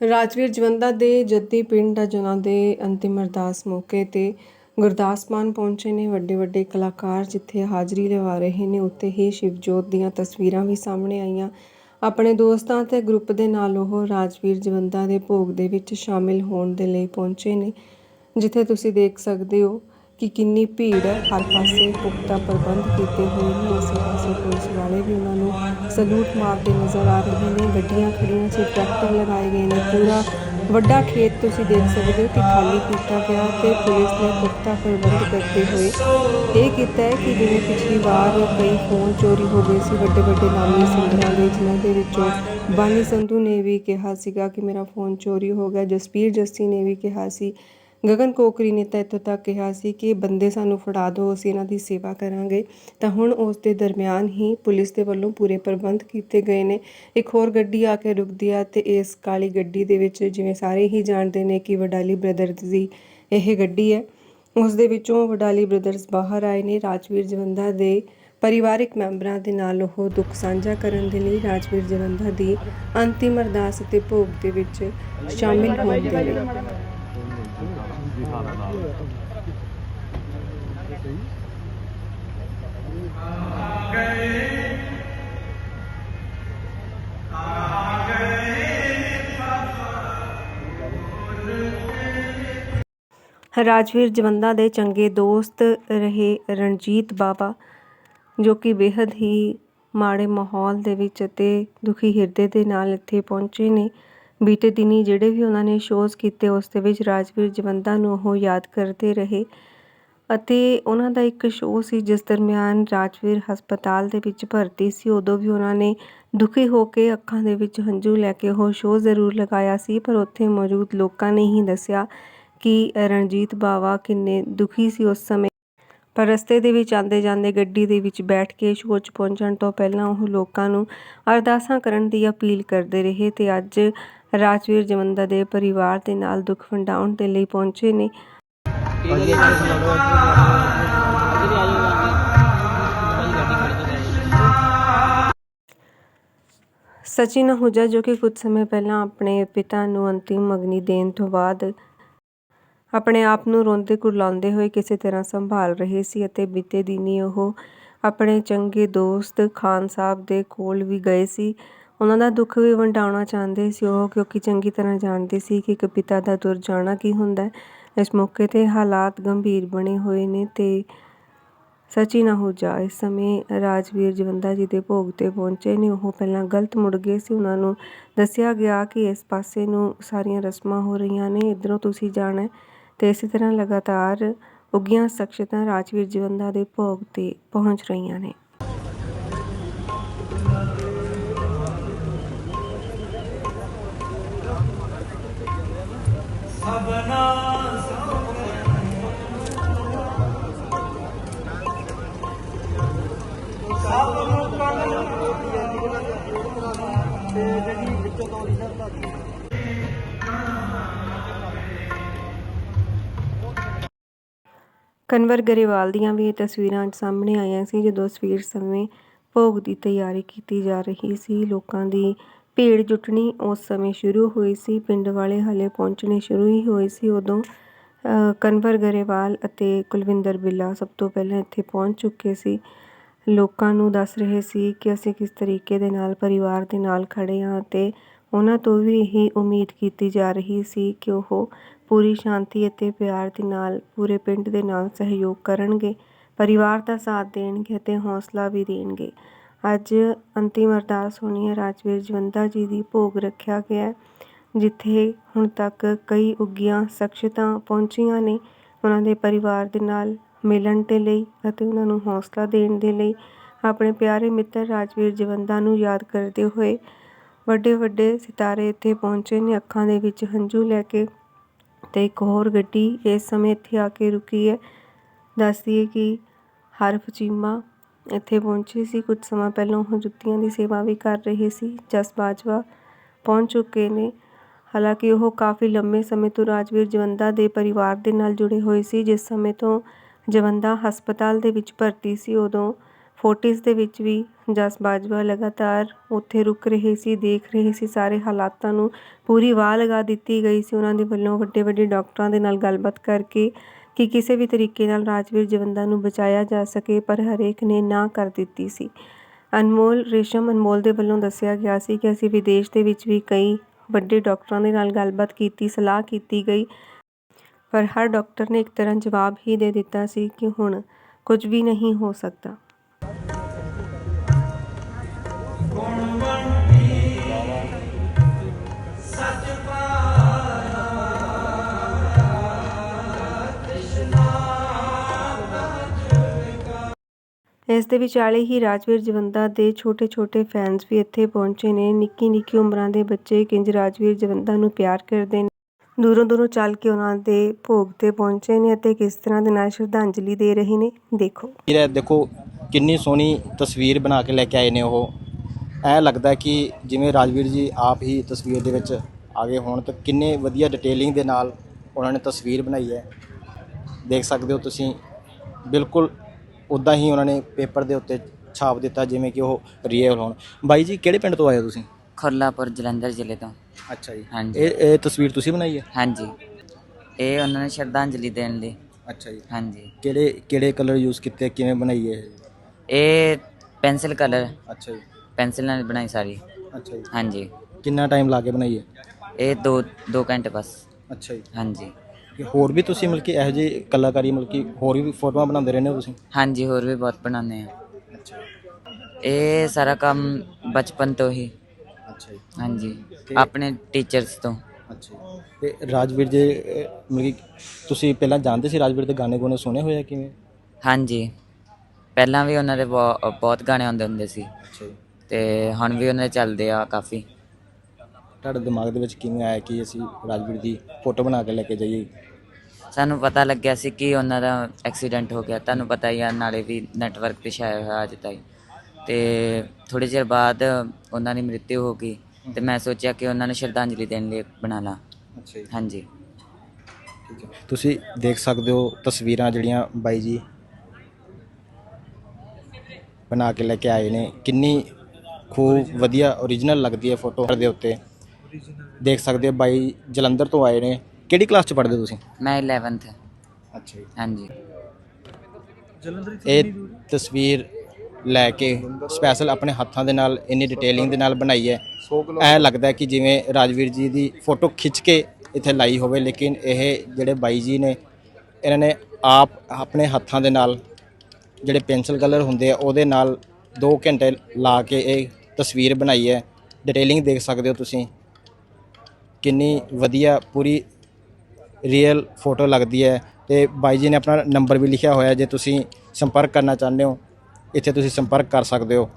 ਰਾਜਵੀਰ ਜਵੰਦਾ ਦੇ ਜੱਦੀ ਪਿੰਡ ਅਜਨਾ ਦੇ ਅੰਤਿਮ ਅਰਦਾਸ ਮੌਕੇ ਤੇ ਗੁਰਦਾਸ ਮਾਨ ਪਹੁੰਚੇ ਨੇ। ਵੱਡੇ ਵੱਡੇ ਕਲਾਕਾਰ ਜਿੱਥੇ ਹਾਜ਼ਰੀ ਲਵਾ ਰਹੇ ਨੇ, ਉੱਥੇ ਹੀ ਸ਼ਿਵਜੋਤ ਦੀਆਂ ਤਸਵੀਰਾਂ ਵੀ ਸਾਹਮਣੇ ਆਈਆਂ। ਆਪਣੇ ਦੋਸਤਾਂ ਤੇ ਗਰੁੱਪ ਦੇ ਨਾਲ ਉਹ ਰਾਜਵੀਰ ਜਵੰਦਾ ਦੇ ਭੋਗ ਦੇ ਵਿੱਚ ਸ਼ਾਮਿਲ ਹੋਣ ਦੇ ਲਈ ਪਹੁੰਚੇ ਨੇ, ਜਿੱਥੇ ਤੁਸੀਂ ਦੇਖ ਸਕਦੇ ਹੋ ਕਿ ਕਿੰਨੀ ਭੀੜ ਹੈ। ਹਰ ਪਾਸੇ ਪੁਖਤਾ ਪ੍ਰਬੰਧ ਕੀਤੇ ਹੋਏ ਨੇ। ਇਸੇ ਪਾਸੇ ਪੁਲਿਸ ਵਾਲੇ ਵੀ ਉਹਨਾਂ ਨੂੰ ਸਲੂਟ ਮਾਰਦੇ ਨਜ਼ਰ ਆ ਰਹੇ ਨੇ। ਗੱਡੀਆਂ ਖੜੀਆਂ ਸੀ, ਟਰੈਕਟਰ ਲਗਾਏ ਗਏ ਨੇ। ਪੂਰਾ ਵੱਡਾ ਖੇਤ ਤੁਸੀਂ ਦੇਖ ਸਕਦੇ ਹੋ ਕਿ ਖਾਲੀ ਕੀਤਾ ਗਿਆ ਤੇ ਪੁਲਿਸ ਨੇ ਪੁਖਤਾ ਪ੍ਰਬੰਧ ਕਰਦੇ ਹੋਏ ਇਹ ਕੀਤਾ ਹੈ ਕਿ ਜਿਵੇਂ ਪਿਛਲੀ ਵਾਰ ਕਈ ਫੋਨ ਚੋਰੀ ਹੋ ਗਏ ਸੀ, ਵੱਡੇ ਵੱਡੇ ਨਾਮੀ ਸਿੰਗਰਾਂ ਦੇ, ਜਿਨ੍ਹਾਂ ਦੇ ਵਿੱਚੋਂ ਬਾਨੀ ਸੰਧੂ ਨੇ ਵੀ ਕਿਹਾ ਸੀਗਾ ਕਿ ਮੇਰਾ ਫੋਨ ਚੋਰੀ ਹੋ ਗਿਆ। ਜਸਪੀਰ ਜੱਸੀ ਨੇ ਵੀ ਕਿਹਾ ਸੀ ਗਗਨ ਕੋਕਰੀ ਨੇ ਤਾਂ ਇੱਥੋਂ ਤੱਕ ਕਿਹਾ ਸੀ ਕਿ ਬੰਦੇ ਸਾਨੂੰ ਫੜਾ ਦਿਓ, ਅਸੀਂ ਇਹਨਾਂ ਦੀ ਸੇਵਾ ਕਰਾਂਗੇ। ਤਾਂ ਹੁਣ ਉਸ ਦੇ ਦਰਮਿਆਨ ਹੀ ਪੁਲਿਸ ਦੇ ਵੱਲੋਂ ਪੂਰੇ ਪ੍ਰਬੰਧ ਕੀਤੇ ਗਏ ਨੇ। ਇੱਕ ਹੋਰ ਗੱਡੀ ਆ ਕੇ ਰੁਕਦੀ ਆ ਤੇ ਇਸ ਕਾਲੀ ਗੱਡੀ ਦੇ ਵਿੱਚ ਜਿਵੇਂ ਸਾਰੇ ਹੀ ਜਾਣਦੇ ਨੇ ਕਿ ਵਡਾਲੀ ਬ੍ਰਦਰਜ਼ ਦੀ ਇਹ ਗੱਡੀ ਹੈ। ਉਸ ਦੇ ਵਿੱਚੋਂ ਵਡਾਲੀ ਬ੍ਰਦਰਜ਼ ਬਾਹਰ ਆਏ ਨੇ। ਰਾਜਵੀਰ ਜਵੰਦਾ ਦੇ ਪਰਿਵਾਰਿਕ ਮੈਂਬਰਾਂ ਦੇ ਨਾਲ ਉਹ ਦੁੱਖ ਸਾਂਝਾ ਕਰਨ ਦੇ ਲਈ ਰਾਜਵੀਰ ਜਵੰਦਾ ਦੀ ਅੰਤਿਮ ਅਰਦਾਸ ਅਤੇ ਭੋਗ ਦੇ ਵਿੱਚ ਸ਼ਾਮਿਲ ਹੋਣ ਦੇ ਲਈ। ਰਾਜਵੀਰ ਜਵੰਦਾ ਦੇ ਚੰਗੇ ਦੋਸਤ ਰਹੇ ਰਣਜੀਤ ਬਾਵਾ, ਜੋ ਕਿ ਬੇहद ਹੀ ਮਾੜੇ ਮਾਹੌਲ ਦੇ ਵਿੱਚ ਅਤੇ ਦੁਖੀ ਹਿਰਦੇ ਦੇ ਨਾਲ ਇੱਥੇ ਪਹੁੰਚੇ ਨੇ। ਬੀਤੇ ਦਿਨੀ ਜਿਹੜੇ ਵੀ ਉਹਨਾਂ ਨੇ ਸ਼ੋਜ਼ ਕੀਤੇ, ਉਸ ਦੇ ਵਿੱਚ ਰਾਜਵੀਰ ਜਵੰਦਾ ਨੂੰ ਉਹ ਯਾਦ ਕਰਦੇ ਰਹੇ ਅਤੇ ਉਹਨਾਂ ਦਾ ਇੱਕ ਸ਼ੋਅ ਸੀ, ਜਿਸ ਦਰਮਿਆਨ ਰਾਜਵੀਰ ਹਸਪਤਾਲ ਦੇ ਵਿੱਚ ਭਰਤੀ ਸੀ। ਉਦੋਂ ਵੀ ਉਹਨਾਂ ਨੇ ਦੁਖੀ ਹੋ ਕੇ ਅੱਖਾਂ ਦੇ ਵਿੱਚ ਹੰਝੂ ਲੈ ਕੇ ਉਹ ਸ਼ੋਅ ਜ਼ਰੂਰ ਲਗਾਇਆ ਸੀ, ਪਰ ਉੱਥੇ ਮੌਜੂਦ ਲੋਕਾਂ ਨੇ ਹੀ ਦੱਸਿਆ ਕਿ ਰਣਜੀਤ ਬਾਵਾ ਕਿੰਨੇ ਦੁਖੀ ਸੀ ਉਸ ਸਮੇਂ। ਪਰ ਰਸਤੇ ਦੇ ਵਿੱਚ ਆਂਦੇ ਜਾਂਦੇ ਗੱਡੀ ਦੇ ਵਿੱਚ ਬੈਠ ਕੇ ਸ਼ੋਅ 'ਚ ਪਹੁੰਚਣ ਤੋਂ ਪਹਿਲਾਂ ਉਹ ਲੋਕਾਂ ਨੂੰ ਅਰਦਾਸਾਂ ਕਰਨ ਦੀ ਅਪੀਲ ਕਰਦੇ ਰਹੇ ਤੇ ਅੱਜ ਰਾਜਵੀਰ ਜਵੰਦਾ ਦੇ ਪਰਿਵਾਰ ਦੇ ਨਾਲ ਦੁੱਖ ਵੰਡਾਉਣ ਦੇ ਲਈ ਪਹੁੰਚੇ ਨੇ। ਸਚਿਨ ਅਹੂਜਾ ਜੋ ਕਿ ਕੁਝ ਸਮੇਂ ਪਹਿਲਾਂ ਆਪਣੇ ਪਿਤਾ ਨੂੰ ਅੰਤਿਮ ਅਗਨੀ ਦੇਣ ਤੋਂ ਬਾਅਦ ਆਪਣੇ ਆਪ ਨੂੰ ਰੋਂਦੇ ਕੁਰਲਾਉਂਦੇ ਹੋਏ ਕਿਸੇ ਤਰ੍ਹਾਂ ਸੰਭਾਲ ਰਹੇ ਸੀ ਅਤੇ ਬੀਤੇ ਦਿਨੀ ਉਹ ਆਪਣੇ ਚੰਗੇ ਦੋਸਤ ਖਾਨ ਸਾਹਿਬ ਦੇ ਕੋਲ ਵੀ ਗਏ ਸੀ। ਉਹਨਾਂ ਦਾ ਦੁੱਖ ਵੀ ਵੰਡਾਉਣਾ ਚਾਹੁੰਦੇ ਸੀ ਉਹ, ਕਿਉਂਕਿ ਚੰਗੀ ਤਰ੍ਹਾਂ ਜਾਣਦੇ ਸੀ ਕਿ ਇੱਕ ਪਿਤਾ ਦਾ ਤੁਰ ਜਾਣਾ ਕੀ ਹੁੰਦਾ ਹੈ। ਇਸ ਮੌਕੇ ਤੇ ਹਾਲਾਤ ਗੰਭੀਰ ਬਣੇ ਹੋਏ ਨੇ ਤੇ ਹੋ ਜਾ ਇਸ ਸਮੇਂ ਰਾਜਵੀਰ ਜਵੰਦਾ ਜੀ ਦੇ ਭੋਗ ਤੇ ਪਹੁੰਚੇ ਨੇ। ਉਹ ਪਹਿਲਾਂ ਗਲਤ ਮੁੜ ਗਏ ਸੀ। ਉਹਨਾਂ ਨੂੰ ਦੱਸਿਆ ਗਿਆ ਕਿ ਇਸ ਪਾਸੇ ਨੂੰ ਸਾਰੀਆਂ ਰਸਮਾਂ ਹੋ ਰਹੀਆਂ ਨੇ, ਇਧਰੋਂ ਤੁਸੀਂ ਜਾਣਾ ਅਤੇ ਤੇ ਇਸੇ ਤਰ੍ਹਾਂ ਲਗਾਤਾਰ ਉੱਗੀਆਂ ਸ਼ਖਸੀਅਤਾਂ ਰਾਜਵੀਰ ਜਵੰਦਾ ਦੇ ਭੋਗ ਤੇ ਪਹੁੰਚ ਰਹੀਆਂ ਨੇ। ਕਨਵਰ ਗਰੇਵਾਲ ਦੀਆਂ ਵੀ ਇਹ ਤਸਵੀਰਾਂ ਅੱਜ ਸਾਹਮਣੇ ਆਈਆਂ ਸੀ ਜਦੋਂ ਸਵੇਰ ਸਮੇਂ ਭੋਗ ਦੀ ਤਿਆਰੀ ਕੀਤੀ ਜਾ ਰਹੀ ਸੀ। ਲੋਕਾਂ ਦੀ ਭੀੜ ਜੁਟਣੀ ਉਸ ਸਮੇਂ ਸ਼ੁਰੂ ਹੋਈ ਸੀ। ਪਿੰਡ ਵਾਲੇ ਹਲੇ ਪਹੁੰਚਣੇ ਸ਼ੁਰੂ ਹੀ ਹੋਏ ਸੀ। ਉਦੋਂ ਅ, ਕਨਵਰ ਗਰੇਵਾਲ ਅਤੇ ਕੁਲਵਿੰਦਰ ਬਿੱਲਾ ਸਭ ਤੋਂ ਪਹਿਲਾਂ ਇੱਥੇ ਪਹੁੰਚ ਚੁੱਕੇ ਸੀ। ਲੋਕਾਂ ਨੂੰ ਦੱਸ ਰਹੇ ਸੀ ਕਿ ਅਸੀਂ ਕਿਸ ਤਰੀਕੇ ਦੇ ਨਾਲ ਪਰਿਵਾਰ ਦੇ ਨਾਲ ਖੜੇ ਹਾਂ ਅਤੇ ਉਹਨਾਂ ਤੋਂ ਵੀ ਇਹੀ ਉਮੀਦ ਕੀਤੀ ਜਾ ਰਹੀ ਸੀ ਕਿ ਉਹ ਪੂਰੀ ਸ਼ਾਂਤੀ ਅਤੇ ਪਿਆਰ ਦੇ ਨਾਲ ਪੂਰੇ ਪਿੰਡ ਦੇ ਨਾਲ ਸਹਿਯੋਗ ਕਰਨਗੇ, ਪਰਿਵਾਰ ਦਾ ਸਾਥ ਦੇਣਗੇ ਅਤੇ ਹੌਸਲਾ ਵੀ ਦੇਣਗੇ। ਅੱਜ ਅੰਤਿਮ ਅਰਦਾਸ ਹੋਣੀ ਹੈ ਰਾਜਵੀਰ ਜਵੰਦਾ ਜੀ ਦੀ ਭੋਗ ਰੱਖਿਆ ਗਿਆ ਜਿੱਥੇ ਹੁਣ ਤੱਕ ਕਈ ਉੱਗੀਆਂ ਸ਼ਖਸੀਅਤਾਂ ਪਹੁੰਚੀਆਂ ਨੇ ਉਹਨਾਂ ਦੇ ਪਰਿਵਾਰ ਦੇ ਨਾਲ ਮਿਲਣ ਦੇ ਲਈ ਅਤੇ ਉਹਨਾਂ ਨੂੰ ਹੌਸਲਾ ਦੇਣ ਦੇ ਲਈ। ਆਪਣੇ ਪਿਆਰੇ ਮਿੱਤਰ ਰਾਜਵੀਰ ਜਵੰਦਾ ਨੂੰ ਯਾਦ ਕਰਦੇ ਹੋਏ ਵੱਡੇ ਵੱਡੇ ਸਿਤਾਰੇ ਇੱਥੇ ਪਹੁੰਚੇ। ਨੇ ਅੱਖਾਂ ਦੇ ਵਿੱਚ ਹੰਝੂ ਲੈ ਕੇ ਤੇ ਇੱਕ ਹੋਰ ਗੱਡੀ ਇਸ ਸਮੇਂ ਇੱਥੇ ਆ ਕੇ ਰੁਕੀ ਹੈ। ਦੱਸਦੀ ਹੈ ਕਿ ਹਰਫ ਚੀਮਾ ਇੱਥੇ ਪਹੁੰਚੀ ਸੀ। ਕੁਝ ਸਮਾਂ ਪਹਿਲਾਂ ਉਹ ਜੁੱਤੀਆਂ ਦੀ ਸੇਵਾ ਵੀ ਕਰ ਰਹੇ ਸੀ। ਜਸ ਬਾਜਵਾ ਪਹੁੰਚ ਚੁੱਕੇ ਨੇ। ਹਾਲਾਂਕਿ ਉਹ ਕਾਫੀ ਲੰਮੇ ਸਮੇਂ ਤੋਂ ਰਾਜਵੀਰ ਜਵੰਦਾ ਦੇ ਪਰਿਵਾਰ ਦੇ ਨਾਲ ਜੁੜੇ ਹੋਏ ਸੀ। ਜਿਸ ਸਮੇਂ ਤੋਂ ਜਵੰਦਾ ਹਸਪਤਾਲ ਦੇ ਵਿੱਚ ਭਰਤੀ ਸੀ, ਉਦੋਂ ਫੋਰਟਿਸ ਦੇ ਵਿੱਚ ਵੀ ਜਸ ਬਾਜਵਾ ਲਗਾਤਾਰ ਉੱਥੇ ਰੁਕ ਰਹੇ ਸੀ, ਦੇਖ ਰਹੇ ਸੀ, ਸਾਰੇ ਹਾਲਾਤਾਂ ਨੂੰ ਪੂਰੀ ਵਾਹ ਲਗਾ ਦਿੱਤੀ ਗਈ ਸੀ ਉਹਨਾਂ ਦੇ ਵੱਲੋਂ ਵੱਡੇ ਵੱਡੇ ਡਾਕਟਰਾਂ ਦੇ ਨਾਲ ਗੱਲਬਾਤ ਕਰਕੇ ਕਿ ਕਿਸੇ ਵੀ ਤਰੀਕੇ ਨਾਲ ਰਾਜਵੀਰ ਜਵੰਦਾ ਨੂੰ ਬਚਾਇਆ ਜਾ ਸਕੇ, ਪਰ ਹਰੇਕ ਨੇ ਨਾ ਕਰ ਦਿੱਤੀ ਸੀ। ਅਨਮੋਲ, ਰੇਸ਼ਮ ਅਨਮੋਲ ਦੇ ਵੱਲੋਂ ਦੱਸਿਆ ਗਿਆ ਸੀ ਕਿ ਅਸੀਂ ਵਿਦੇਸ਼ ਦੇ ਵਿੱਚ ਵੀ ਕਈ ਵੱਡੇ ਡਾਕਟਰਾਂ ਦੇ ਨਾਲ ਗੱਲਬਾਤ ਕੀਤੀ, ਸਲਾਹ ਕੀਤੀ ਗਈ, ਪਰ ਹਰ ਡਾਕਟਰ ਨੇ ਇੱਕ ਤਰ੍ਹਾਂ ਜਵਾਬ ਹੀ ਦੇ ਦਿੱਤਾ ਸੀ ਕਿ ਹੁਣ ਕੁਝ ਵੀ ਨਹੀਂ ਹੋ ਸਕਦਾ। ਇਸ ਦੇ ਵਿਚਾਲੇ ਹੀ ਰਾਜਵੀਰ ਜਵੰਦਾ ਦੇ ਛੋਟੇ-ਛੋਟੇ ਫੈਨਸ ਵੀ ਇੱਥੇ ਪਹੁੰਚੇ ਨੇ। ਨਿੱਕੀ-ਨਿੱਕੀ ਉਮਰਾਂ ਦੇ ਬੱਚੇ ਕਿੰਜ ਰਾਜਵੀਰ ਜਵੰਦਾ ਨੂੰ ਪਿਆਰ ਕਰਦੇ ਨੇ। ਦੂਰੋਂ ਦੂਰੋਂ ਚੱਲ ਕੇ ਉਹਨਾਂ ਦੇ ਭੋਗ ਤੇ ਪਹੁੰਚੇ ਨੇ ਅਤੇ ਕਿਸ ਤਰ੍ਹਾਂ ਦੇ ਨਾਲ ਸ਼ਰਧਾਂਜਲੀ ਦੇ ਰਹੇ ਨੇ, ਦੇਖੋ। ਇਹ ਦੇਖੋ, ਕਿੰਨੀ ਸੋਹਣੀ ਤਸਵੀਰ ਬਣਾ ਕੇ ਲੈ ਕੇ ਆਏ ਨੇ ਉਹ। ਐ ਲੱਗਦਾ ਕਿ ਜਿਵੇਂ ਰਾਜਵੀਰ ਜੀ ਆਪ ਹੀ ਤਸਵੀਰ ਦੇ ਵਿੱਚ ਆ ਗਏ ਹੋਣ ਤਾਂ ਕਿੰਨੇ ਵਧੀਆ ਡਿਟੇਲਿੰਗ ਦੇ ਨਾਲ ਉਹਨਾਂ ਨੇ ਤਸਵੀਰ ਬਣਾਈ ਹੈ। ਦੇਖ ਸਕਦੇ ਹੋ ਤੁਸੀਂ, ਬਿਲਕੁਲ ਉਦਾਂ ਹੀ ਉਹਨਾਂ ਨੇ ਪੇਪਰ ਦੇ ਉੱਤੇ ਛਾਪ ਦਿੱਤਾ ਜਿਵੇਂ ਕਿ ਉਹ ਰੀਅਲ ਹੋਣ। ਬਾਈ ਜੀ ਕਿਹੜੇ ਪਿੰਡ ਤੋਂ ਆਏ ਹੋ ਤੁਸੀਂ? ਖੁਰਲਾਪੁਰ ਜਲੰਧਰ ਜ਼ਿਲ੍ਹੇ ਤੋਂ। ਅੱਛਾ ਜੀ। ਹਾਂਜੀ। ਇਹ ਇਹ ਤਸਵੀਰ ਤੁਸੀਂ ਬਣਾਈ ਹੈ? ਹਾਂਜੀ। ਇਹ ਉਹਨਾਂ ਨੇ ਸ਼ਰਧਾਂਜਲੀ ਦੇਣ ਲਈ। ਅੱਛਾ ਜੀ। ਹਾਂਜੀ। ਕਿਹੜੇ ਕਿਹੜੇ ਕਲਰ ਯੂਜ਼ ਕੀਤੇ ਕਿਵੇਂ ਬਣਾਈ ਹੈ ਇਹ? ਪੈਨਸਲ ਕਲਰ ਅੱਛਾ ਜੀ। ਪੈਨਸਲ ਨਾਲ ਬਣਾਈ ਸਾਰੀ। ਅੱਛਾ ਜੀ। ਹਾਂਜੀ। ਕਿੰਨਾ ਟਾਈਮ ਲਾ ਕੇ ਬਣਾਈ ਹੈ? ਇਹ 2 2 ਘੰਟੇ ਬਸ। ਅੱਛਾ ਜੀ। ਹਾਂਜੀ। ਕਿ ਹੋਰ ਵੀ ਤੁਸੀਂ ਮਤਲਬ ਕਿ ਇਹੋ ਜਿਹੀ ਕਲਾਕਾਰੀ ਮਤਲਬ ਕਿ ਹੋਰ ਵੀ ਫੋਟੋਆਂ ਬਣਾਉਂਦੇ ਰਹਿੰਦੇ ਹੋ ਤੁਸੀਂ? ਹਾਂਜੀ ਹੋਰ ਵੀ ਬਹੁਤ ਬਣਾਉਂਦੇ ਆ ਅੱਛਾ। ਇਹ ਸਾਰਾ ਕੰਮ ਬਚਪਨ ਤੋਂ ਹੀ। ਅੱਛਾ ਜੀ। ਹਾਂਜੀ ਤੇ- ਆਪਣੇ ਟੀਚਰਸ ਤੋਂ। ਅੱਛਾ ਜੀ। ਤੇ ਰਾਜਵੀਰ ਜੀ ਅਹ, ਮਤਲਬ ਕਿ ਤੁਸੀਂ ਪਹਿਲਾਂ ਜਾਣਦੇ ਸੀ ਰਾਜਵੀਰ ਦੇ ਗਾਣੇ ਗੋਨੇ ਸੁਣੇ ਹੋਏ ਆ ਕਿਵੇਂ? ਹਾਂਜੀ। ਪਹਿਲਾਂ ਵੀ ਉਹਨਾਂ ਦੇ ਬਹੁ- ਬਹੁਤ ਗਾਣੇ ਆਉਂਦੇ ਹੁੰਦੇ ਸੀ। ਅੱਛਾ ਜੀ। ਤੇ ਹੁਣ ਵੀ ਉਹਨਾਂ ਦੇ ਚੱਲਦੇ ਆ ਕਾਫੀ। ਤੁਹਾਡੇ ਦਿਮਾਗ ਦੇ ਵਿੱਚ ਕਿਵੇਂ ਆਇਆ ਕਿ ਅਸੀਂ ਰਾਜਵੀਰ ਦੀ ਫੋਟੋ ਬਣਾ ਕੇ ਲੈ ਕੇ ਜਾਈਏ? ਸਾਨੂੰ ਪਤਾ ਲੱਗਿਆ ਸੀ ਕਿ ਉਹਨਾਂ ਦਾ ਐਕਸੀਡੈਂਟ ਹੋ ਗਿਆ। ਤੁਹਾਨੂੰ ਪਤਾ ਹੀ ਆ ਨਾਲੇ ਵੀ ਨੈਟਵਰਕ ਤੇ ਛਾਇਆ ਹੋਇਆ ਅੱਜ ਤਾਈਂ। ਤੇ ਥੋੜੇ ਚਿਰ ਬਾਅਦ ਉਹਨਾਂ ਦੀ ਮ੍ਰਿਤਿੂ ਹੋ ਗਈ ਤੇ ਮੈਂ ਸੋਚਿਆ ਕਿ ਉਹਨਾਂ ਨੂੰ ਸ਼ਰਧਾਂਜਲੀ ਦੇਣ ਲਈ ਬਣਾ ਲਾਂ। ਅੱਛਾ ਜੀ। ਹਾਂਜੀ। ਠੀਕ ਹੈ। ਤੁਸੀਂ ਦੇਖ ਸਕਦੇ ਹੋ ਤਸਵੀਰਾਂ ਜਿਹੜੀਆਂ ਬਾਈ ਜੀ ਬਣਾ ਕੇ ਲੈ ਕੇ ਆਏ ਨੇ। ਕਿੰਨੀ ਖੂਬ ਵਧੀਆ ਓਰੀਜਨਲ ਲੱਗਦੀ ਹੈ ਫੋਟੋ ਦੇ ਉੱਤੇ। ਦੇਖ ਸਕਦੇ ਹੋ ਬਾਈ ਜਲੰਧਰ ਤੋਂ ਆਏ ਨੇ। ਕਿਹੜੀ ਕਲਾਸ ਚ ਪੜ੍ਹਦੇ ਹੋ ਤੁਸੀਂ? ਮੈਂ 11th ਅੱਛਾ ਜੀ। ਹਾਂਜੀ। ਇਹ ਤਸਵੀਰ ਲੈ ਕੇ ਸਪੈਸ਼ਲ ਆਪਣੇ ਹੱਥਾਂ ਦੇ ਨਾਲ ਇੰਨੀ ਡਿਟੇਲਿੰਗ ਦੇ ਨਾਲ ਬਣਾਈ ਹੈ। ਐ ਲੱਗਦਾ ਹੈ ਕਿ ਜਿਵੇਂ ਰਾਜਵੀਰ ਜੀ ਦੀ ਫੋਟੋ ਖਿੱਚ ਕੇ ਇੱਥੇ ਲਾਈ ਹੋਵੇ ਲੇਕਿਨ ਇਹ ਜਿਹੜੇ ਬਾਈ ਜੀ ਨੇ ਇਹਨਾਂ ਨੇ ਆਪ ਆਪਣੇ ਹੱਥਾਂ ਦੇ ਨਾਲ ਜਿਹੜੇ ਪੈਨਸਲ ਕਲਰ ਹੁੰਦੇ ਆ ਉਹਦੇ ਨਾਲ 2 ਘੰਟੇ ਲਾ ਕੇ ਇਹ ਤਸਵੀਰ ਬਣਾਈ ਹੈ। ਡਿਟੇਲਿੰਗ ਦੇਖ ਸਕਦੇ ਹੋ ਤੁਸੀਂ। ਕਿੰਨੀ ਵਧੀਆ ਪੂਰੀ ਰੀਅਲ ਫੋਟੋ ਲੱਗਦੀ ਹੈ ਤੇ ਬਾਈ ਜੀ ਨੇ ਆਪਣਾ ਨੰਬਰ ਵੀ ਲਿਖਿਆ ਹੋਇਆ ਜੇ ਤੁਸੀਂ ਸੰਪਰਕ ਕਰਨਾ ਚਾਹੁੰਦੇ ਹੋ, ਇੱਥੇ ਤੁਸੀਂ ਸੰਪਰਕ ਕਰ ਸਕਦੇ ਹੋ।